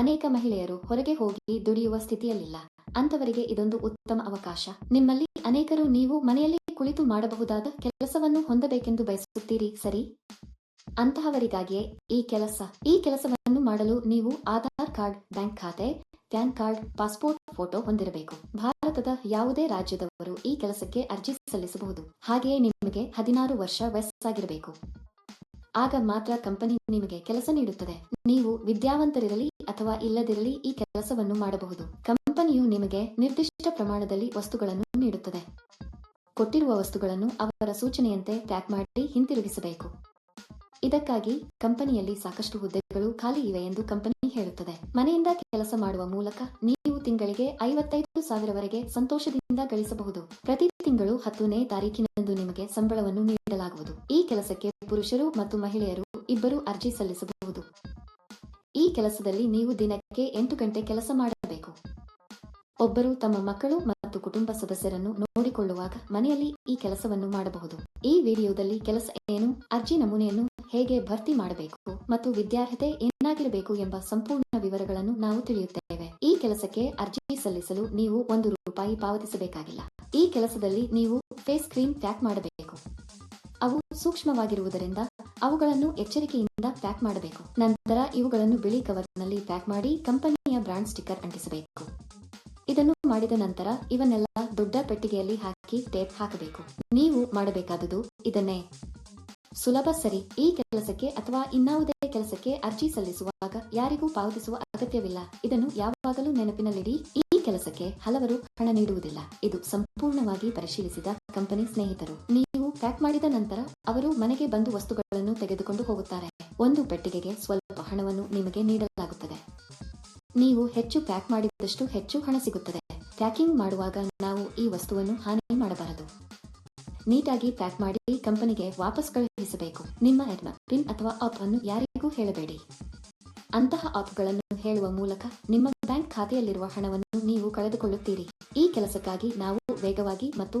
ಅನೇಕ ಮಹಿಳೆಯರು ಹೊರಗೆ ಹೋಗಿ ದುಡಿಯುವ ಸ್ಥಿತಿಯಲ್ಲಿಲ್ಲ. ಅಂತವರಿಗೆ ಇದೊಂದು ಉತ್ತಮ ಅವಕಾಶ. ನಿಮ್ಮಲ್ಲಿ ಅನೇಕರು ನೀವು ಮನೆಯಲ್ಲಿ ಕುಳಿತು ಮಾಡಬಹುದಾದ ಕೆಲಸವನ್ನು ಹೊಂದಬೇಕೆಂದು ಬಯಸುತ್ತೀರಿ, ಸರಿ? ಅಂತಹವರಿಗಾಗಿಯೇ ಈ ಕೆಲಸ, ಈ ಕೆಲಸವನ್ನು ಮಾಡಲು ನೀವು ಆಧಾರ್ ಕಾರ್ಡ್, ಬ್ಯಾಂಕ್ ಖಾತೆ, ಪ್ಯಾನ್ ಕಾರ್ಡ್, ಪಾಸ್ಪೋರ್ಟ್ ಫೋಟೋ ಹೊಂದಿರಬೇಕು. ಭಾರತದ ಯಾವುದೇ ರಾಜ್ಯದವರು ಈ ಕೆಲಸಕ್ಕೆ ಅರ್ಜಿ ಸಲ್ಲಿಸಬಹುದು. ಹಾಗೆಯೇ ನಿಮಗೆ ಹದಿನಾರು ವರ್ಷ ವಯಸ್ಸಾಗಿರಬೇಕು. ಆಗ ಮಾತ್ರ ಕಂಪನಿ ನಿಮಗೆ ಕೆಲಸ ನೀಡುತ್ತದೆ. ನೀವು ವಿದ್ಯಾವಂತರಿರಲಿ ಅಥವಾ ಇಲ್ಲದಿರಲಿ ಈ ಕೆಲಸವನ್ನು ಮಾಡಬಹುದು. ಕಂಪನಿಯು ನಿಮಗೆ ನಿರ್ದಿಷ್ಟ ಪ್ರಮಾಣದಲ್ಲಿ ವಸ್ತುಗಳನ್ನು ನೀಡುತ್ತದೆ. ಕೊಟ್ಟಿರುವ ವಸ್ತುಗಳನ್ನು ಅವರ ಸೂಚನೆಯಂತೆ ಪ್ಯಾಕ್ ಮಾಡಿ ಹಿಂತಿರುಗಿಸಬೇಕು. ಇದಕ್ಕಾಗಿ ಕಂಪನಿಯಲ್ಲಿ ಸಾಕಷ್ಟು ಹುದ್ದೆಗಳು ಖಾಲಿ ಇವೆ ಎಂದು ಕಂಪನಿ ಹೇಳುತ್ತದೆ. ಮನೆಯಿಂದ ಕೆಲಸ ಮಾಡುವ ಮೂಲಕ ನೀವು ತಿಂಗಳಿಗೆ ಐವತ್ತೈದು ಸಾವಿರವರೆಗೆ ಸಂತೋಷದಿಂದ ಗಳಿಸಬಹುದು. ಪ್ರತಿ ತಿಂಗಳು ಹತ್ತನೇ ತಾರೀಕಿನಂದು ನಿಮಗೆ ಸಂಬಳವನ್ನು ನೀಡಲಾಗುವುದು. ಈ ಕೆಲಸಕ್ಕೆ ಪುರುಷರು ಮತ್ತು ಮಹಿಳೆಯರು ಇಬ್ಬರು ಅರ್ಜಿ ಸಲ್ಲಿಸಬಹುದು. ಈ ಕೆಲಸದಲ್ಲಿ ನೀವು ದಿನಕ್ಕೆ ಎಂಟು ಗಂಟೆ ಕೆಲಸ ಮಾಡಬೇಕು. ಒಬ್ಬರು ತಮ್ಮ ಮಕ್ಕಳು ಮತ್ತು ಕುಟುಂಬ ಸದಸ್ಯರನ್ನು ನೋಡಿಕೊಳ್ಳುವಾಗ ಮನೆಯಲ್ಲಿ ಈ ಕೆಲಸವನ್ನು ಮಾಡಬಹುದು. ಈ ವಿಡಿಯೋದಲ್ಲಿ ಕೆಲಸ ಏನು, ಅರ್ಜಿ ನಮೂನೆಯನ್ನು ಹೇಗೆ ಭರ್ತಿ ಮಾಡಬೇಕು ಮತ್ತು ವಿದ್ಯಾರ್ಹತೆ ಏನಾಗಿರಬೇಕು ಎಂಬ ಸಂಪೂರ್ಣ ವಿವರಗಳನ್ನು ನಾವು ತಿಳಿಯುತ್ತೇವೆ. ಈ ಕೆಲಸಕ್ಕೆ ಅರ್ಜಿ ಸಲ್ಲಿಸಲು ನೀವು ಒಂದು ರೂಪಾಯಿ ಪಾವತಿಸಬೇಕಾಗಿಲ್ಲ. ಈ ಕೆಲಸದಲ್ಲಿ ನೀವು ಫೇಸ್ ಕ್ರೀಮ್ ಪ್ಯಾಕ್ ಮಾಡಬೇಕು. ಅವು ಸೂಕ್ಷ್ಮವಾಗಿರುವುದರಿಂದ ಅವುಗಳನ್ನು ಎಚ್ಚರಿಕೆಯಿಂದ ಪ್ಯಾಕ್ ಮಾಡಬೇಕು. ನಂತರ ಇವುಗಳನ್ನು ಬಿಳಿ ಕವರ್ನಲ್ಲಿ ಪ್ಯಾಕ್ ಮಾಡಿ ಕಂಪನಿಯ ಬ್ರಾಂಡ್ ಸ್ಟಿಕ್ಕರ್ ಅಂಟಿಸಬೇಕು. ಇದನ್ನು ಮಾಡಿದ ನಂತರ ಇವನ್ನೆಲ್ಲ ದೊಡ್ಡ ಪೆಟ್ಟಿಗೆಯಲ್ಲಿ ಹಾಕಿ ಟೇಪ್ ಹಾಕಬೇಕು. ನೀವು ಮಾಡಬೇಕಾದುದು ಇದನ್ನೇ. ಸುಲಭ ಸರಿ. ಈ ಕೆಲಸಕ್ಕೆ ಅಥವಾ ಇನ್ನಾವುದೇ ಕೆಲಸಕ್ಕೆ ಅರ್ಜಿ ಸಲ್ಲಿಸುವಾಗ ಯಾರಿಗೂ ಪಾವತಿಸುವ ಅಗತ್ಯವಿಲ್ಲ. ಇದನ್ನು ಯಾವಾಗಲೂ ನೆನಪಿನಲ್ಲಿಡಿ. ಈ ಕೆಲಸಕ್ಕೆ ಹಲವರು ಹಣ ನೀಡುವುದಿಲ್ಲ. ಇದು ಸಂಪೂರ್ಣವಾಗಿ ಪರಿಶೀಲಿಸಿದ ಕಂಪನಿ ಸ್ನೇಹಿತರು. ಪ್ಯಾಕ್ ಮಾಡಿದ ನಂತರ ಅವರು ಮನೆಗೆ ಬಂದು ವಸ್ತುಗಳನ್ನು ತೆಗೆದುಕೊಂಡು ಹೋಗುತ್ತಾರೆ. ಒಂದು ಪೆಟ್ಟಿಗೆಗೆ ಸ್ವಲ್ಪ ಹಣವನ್ನು ನಿಮಗೆ ನೀಡಲಾಗುತ್ತದೆ. ನೀವು ಹೆಚ್ಚು ಪ್ಯಾಕ್ ಮಾಡಿದಷ್ಟು ಹೆಚ್ಚು ಹಣ ಸಿಗುತ್ತದೆ. ಪ್ಯಾಕಿಂಗ್ ಮಾಡುವಾಗ ನಾವು ಈ ವಸ್ತುವನ್ನು ಹಾನಿ ಮಾಡಬಾರದು. ನೀಟಾಗಿ ಪ್ಯಾಕ್ ಮಾಡಿ ಕಂಪನಿಗೆ ವಾಪಸ್ ಕಳುಹಿಸಬೇಕು. ನಿಮ್ಮ ಎಡ್ಮ ಪಿನ್ ಅಥವಾ ಆಪ್ ಅನ್ನು ಯಾರಿಗೂ ಹೇಳಬೇಡಿ. ಅಂತಹ ಆಪ್ಗಳನ್ನು ಹೇಳುವ ಮೂಲಕ ನಿಮ್ಮ ಬ್ಯಾಂಕ್ ಖಾತೆಯಲ್ಲಿರುವ ಹಣವನ್ನು ನೀವು ಕಳೆದುಕೊಳ್ಳುತ್ತೀರಿ. ಈ ಕೆಲಸಕ್ಕಾಗಿ ನಾವು ವೇಗವಾಗಿ ಮತ್ತು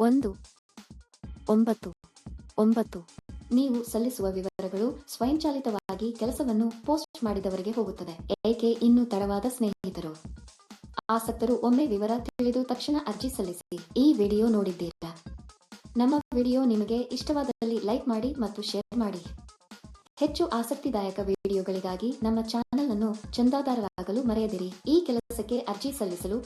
ಒಂದು, ಒಂಬತ್ತು ಒಂಬತ್ತು. ನೀವು ಸಲ್ಲಿಸುವ ವಿವರಗಳು ಸ್ವಯಂಚಾಲಿತವಾಗಿ ಕೆಲಸವನ್ನು ಪೋಸ್ಟ್ ಮಾಡಿದವರಿಗೆ ಹೋಗುತ್ತದೆ. ಏಕೆ ಇನ್ನೂ ತಡವಾದ ಸ್ನೇಹಿತರು? ಆಸಕ್ತರು ಒಮ್ಮೆ ವಿವರ ತಿಳಿದು ತಕ್ಷಣ ಅರ್ಜಿ ಸಲ್ಲಿಸಿ. ಈ ವಿಡಿಯೋ ನೋಡಿದ್ದೀರಾ? ನಮ್ಮ ವಿಡಿಯೋ ನಿಮಗೆ ಇಷ್ಟವಾದಲ್ಲಿ ಲೈಕ್ ಮಾಡಿ ಮತ್ತು ಶೇರ್ ಮಾಡಿ. ಹೆಚ್ಚು ಆಸಕ್ತಿದಾಯಕ ವಿಡಿಯೋಗಳಿಗಾಗಿ ನಮ್ಮ ಚಾನೆಲ್ ಅನ್ನು ಚಂದಾದಾರರಾಗಲು ಮರೆಯದಿರಿ. ಈ ಕೆಲಸಕ್ಕೆ ಅರ್ಜಿ ಸಲ್ಲಿಸಲು